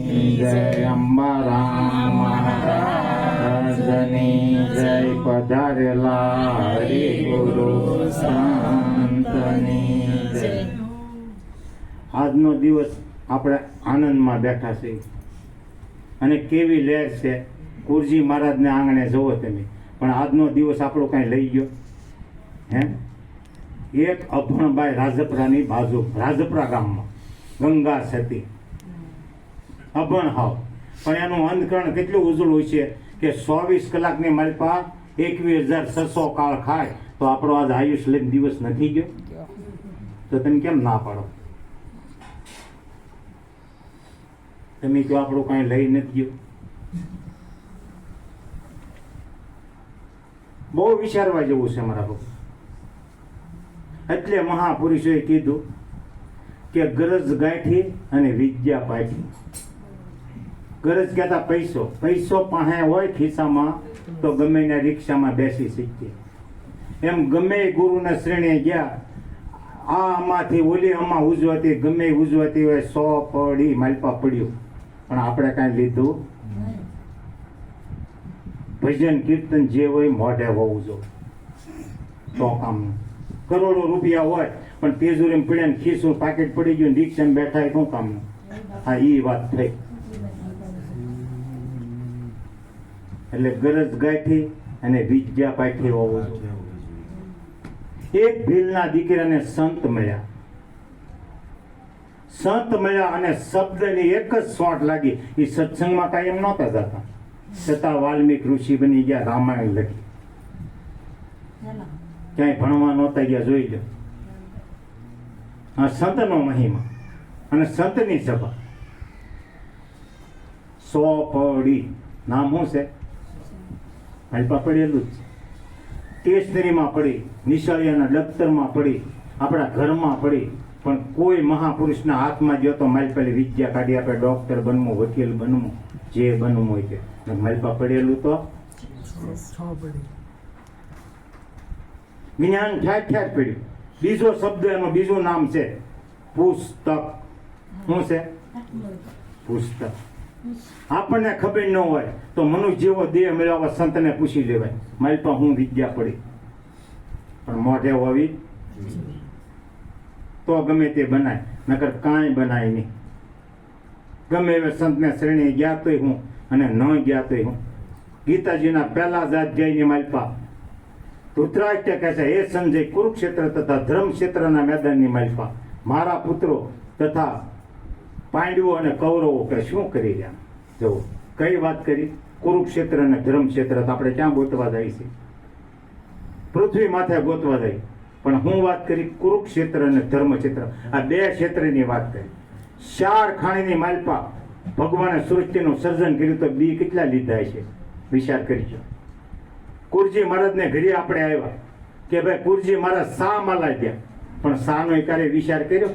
જય અંબારામ મહારાજની જય પધારેલા હરિ ગુરુ આજનો દિવસ આપણે આનંદમાં બેઠા છીએ અને કેવી લહેર છે કુરજી મહારાજને આંગણે જુઓ તમે પણ આજનો દિવસ આપણો કાંઈ લઈ ગયો હે એક અભણભાઈ રાજપરાની બાજુ રાજપરા ગામમાં ગંગા સતી અભણ હાવ. પણ એનું અંધકરણ કેટલું ઉજળું છે કે ચોવીસ કલાકની માલપા એકવીસ હજાર છસો કાળ ખાય તો આપણો આજ આયુષ લઈને દિવસ નથી ગયો? તો તમે કેમ ના પાડો? તમે તો આપણું કાંઈ લઈ નથી ગયો? બહુ વિચારવા જેવું છે મારા બાપુ. એટલે મહાપુરુષોએ કીધું કે ગરજ ગાંઠી અને વિદ્યા પાઠી ગરજ કહેતા પૈસો. પૈસો પાસે હોય ખિસ્સામાં, તો ગમે ને રિક્ષામાં બેસી શીખીએ એમ ગમે ગુરુના શ્રેણીએ ગયા, આ આમાંથી ઓલી આમાં ઉજવતી, ગમે ઉજવાતી હોય, સો પડી, માલપા પડ્યું. પણ આપણે કાંઈ લીધું ભજન, કીર્તન જે હોય, મોઢે હોવું જો તો કામનું કરોડો રૂપિયા હોય, પણ તેજુરીમાં પડ્યા ખીસું પાકેટ પડી ગયું રિક્ષા બેઠા એ શું કામનું હા એ વાત થઈ. એટલે ગરજ ગાયથી અને વિદ્યા પાઠી હોવો જોઈએ. એક ભીલના દીકરાને સંત મળ્યા. સંત મળ્યા અને શબ્દની એક જ સોટ લાગી. એ સત્સંગમાં કાયમ નહોતા જતા. છતાં વાલ્મીક ઋષિ બની ગયા રામાયણ લખી. ક્યાંય ભણવા નહોતા ગયા જોઈ લો. આ સંતનો મહિમા અને સંતની સભા. સો પડી નામ શું છે? મારી પકડેલું જ છે. સ્ટેશનરીમાં પડી, નિશાળિયાના દફતરમાં પડી, આપણા ઘરમાં પડી, પણ કોઈ મહાપુરુષના હાથમાં ગયો તો મારી પેલી વિદ્યા કાઢી આપે, ડોક્ટર બનવું, વકીલ બનવું, જે બનવું હોય તે. માલપા પડેલું તો? જ્ઞાન ઠાઠ ઠાઠ પડ્યું. બીજો શબ્દ એનું બીજું નામ છે, પુસ્તક. શું છે? પુસ્તક. આપણને ખબર ન હોય તો મનુષ્ય જેવો દેહ મેળવવા સંતને પૂછી લેવાય. મારી પાસે હું વિદ્યા પડી. પણ મોઢે હોવી તો ગમે તે બનાય, નકર કાંઈ બનાય નહીં. ગમે એવે સંતને શ્રેણી ગયા તોય હું અને ન ગયા હું. ગીતાજીના પહેલા જ અધ્યાયની માલપા ધૃતરાષ્ટ્ર કહે છે એ સંજય, કુરુક્ષેત્ર તથા ધર્મક્ષેત્રના મેદાનની માલપા મારા પુત્રો તથા પાંડવો અને કૌરવો કે શું કરી રહ્યા? જુઓ કઈ વાત કરી? કુરુક્ષેત્ર અને ધર્મક્ષેત્ર તો આપણે ક્યાં ગોતવા જાય છે? પૃથ્વી માથે ગોતવા જાય. પણ હું વાત કરી કુરુક્ષેત્ર અને ધર્મક્ષેત્ર. આ બે ક્ષેત્રની વાત કરી. ચાર ખાણીની માલપા ભગવાને સૃષ્ટિનું સર્જન કર્યું તો બી કેટલા લીધા છે? વિચાર કરજો. કુરજી મહારાજને ઘરે આપણે આવ્યા કે ભાઈ કુરજી મહારાજ શા માલા ગયા. પણ શાનો એકારે વિચાર કર્યો?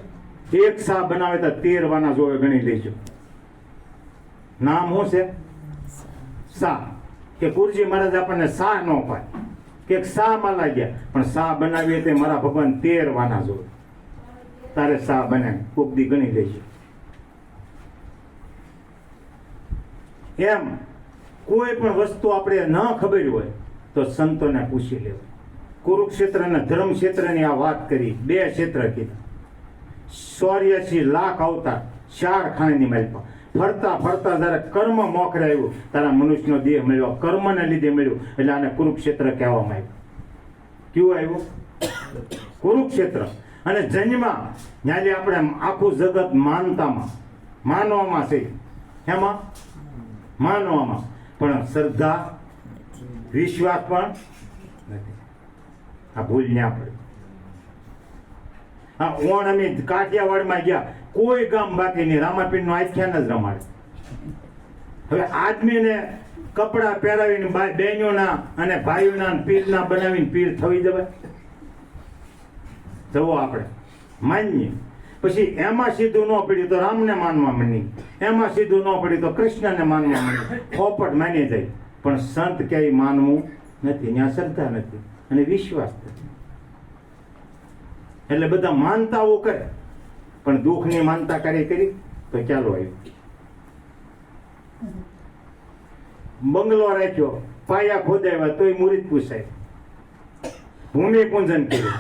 એક સા બનાવે તો તેર વાના જોવે ગણી લેજો. નામ શું છે? સા કે કુરજી મહારાજ આપણને સા ન પાય કે સા માં લાગ્યા. પણ સા બનાવીએ તે મારા ભગવાન તેર વાના જોવે. તારે સા બનાવી. કોક ગણી લેજો. એમ કોઈ પણ વસ્તુ આપણે ન ખબર હોય તો સંતોને પૂછી લેવાય. કુરુક્ષેત્ર અને ધર્મક્ષેત્રની આ વાત કરી. બે ક્ષેત્ર કીધા. ચોર્યાસી લાખ અવતાર ચાર ખાણીની માલપા ફરતા ફરતા જ્યારે કર્મ મોખરે આવ્યું તારા મનુષ્યનો દેહ મળ્યો. કર્મને લીધે મળ્યું. એટલે આને કુરુક્ષેત્ર કહેવામાં આવ્યું. કેવું આવ્યું? કુરુક્ષેત્ર. અને જન્મા જ્યારે આપણે આખું જગત માનતામાં, માનવામાં છે. એમાં માનવામાં. પણ શ્રદ્ધા, વિશ્વાસ પણ નથી. આ ભૂલ ન્યા પડે. આ ઓણ અમે કાઠિયાવાડમાં ગયા. કોઈ ગામ બાકી નહીં. રામાપીરનું આખ્યાન જ રમાડે. હવે આદમીને કપડા પહેરાવીને બહેનોના અને ભાઈઓના પીરના બનાવીને પીર થવી દેવાય જવો આપણે. માનીએ. પછી એમાં સીધું ન પડ્યું તો રામને માનવા મની એમાં સીધું ન પડ્યું તો કૃષ્ણને માનવા મની ખોપટ માની જાય. પણ સંત ક્યાંય માનવું નથી. ત્યાં શ્રદ્ધા નથી. અને વિશ્વાસ નથી. એટલે બધા માનતાઓ કરે. પણ દુઃખની માનતા કરી કરી, તો ચાલો આવ્યું. બંગલો રાખ્યો, પાયા ખોદાવ્યા, તોય મુરીત પૂછાય. ભૂમિ પૂજન કર્યું.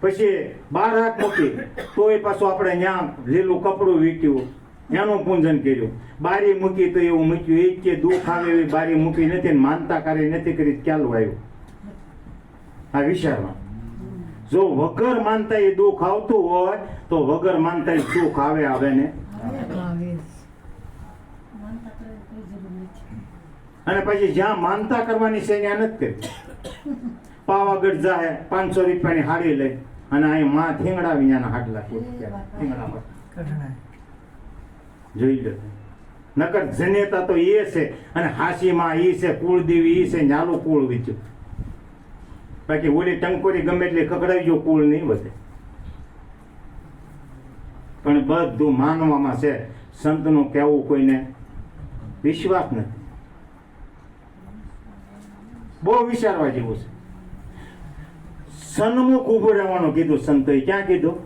પછી બાર હાથ મૂકી, તોય પાછું આપણે ત્યાં લીલું કપડું વીટ્યું. એનું પૂજન કર્યું. બારી મૂકી તો એવું મૂક્યું એ કે દુઃખ આવે એવી બારી મૂકી નથી માનતા કરી, નથી કરી ચાલુ આવ્યું. આ વિચારમાં. જો વગર માનતા એ દુઃખ આવતું હોય, તો વગર માનતા એ સુખ આવે આવે ને? અને પછી જ્યાં માનતા કરવાની છે નથી કરી પાવાગઢ જાહે, પાંચસો રૂપિયાની હાડી લઈ અને અહીં માં થીંગડા વિનાના હાડલા જોઈ લો. નકર જનેતા તો એ છે અને હાસીમાં એ છે, કુળદેવી એ છે, ન્યાલું કુળ વીચ્યું બાકી ઓલી ટંકોરી ગમે એટલી કકડાઈ જો કુળ નહીં વધે. પણ બધું માનવામાં છે, સંતનું કહેવું કોઈને વિશ્વાસ નથી. બહુ વિચારવા જેવું છે. સન્મુખ ઊભું રહેવાનું કીધું સંતોએ. ક્યાં કીધું?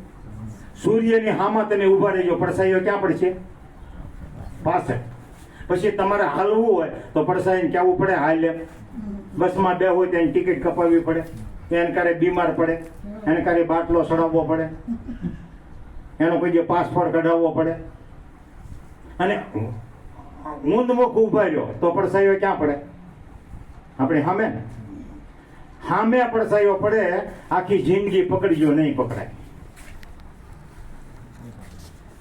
સૂર્યની હામાં તમે ઊભા રહેજો પડસાઈઓ ક્યાં પડશે? પાછળ. પછી તમારે હાલવું હોય તો પડસાઈને કહેવું પડે, હાલે બસમાં બે હોય ત્યાં ટિકિટ કપાવવી પડે. એને કારે બીમાર પડે. એને કારે બાટલો સડાવવો પડે. એનો કોઈ જે પાસપોર્ટ કઢાવવો પડે. અને ઊંધમુખ ઊભા રહ્યો, તો પડસાઈઓ ક્યાં પડે? આપણે સામે ને? સામે પડસાઈઓ પડે, આખી જિંદગી પકડજો નહીં પકડાય.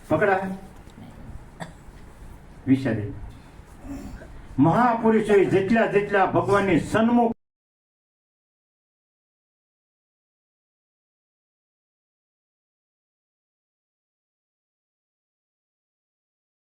પકડાય? વિચારી મહાપુરુષોએ જેટલા જેટલા ભગવાનની સન્મુખ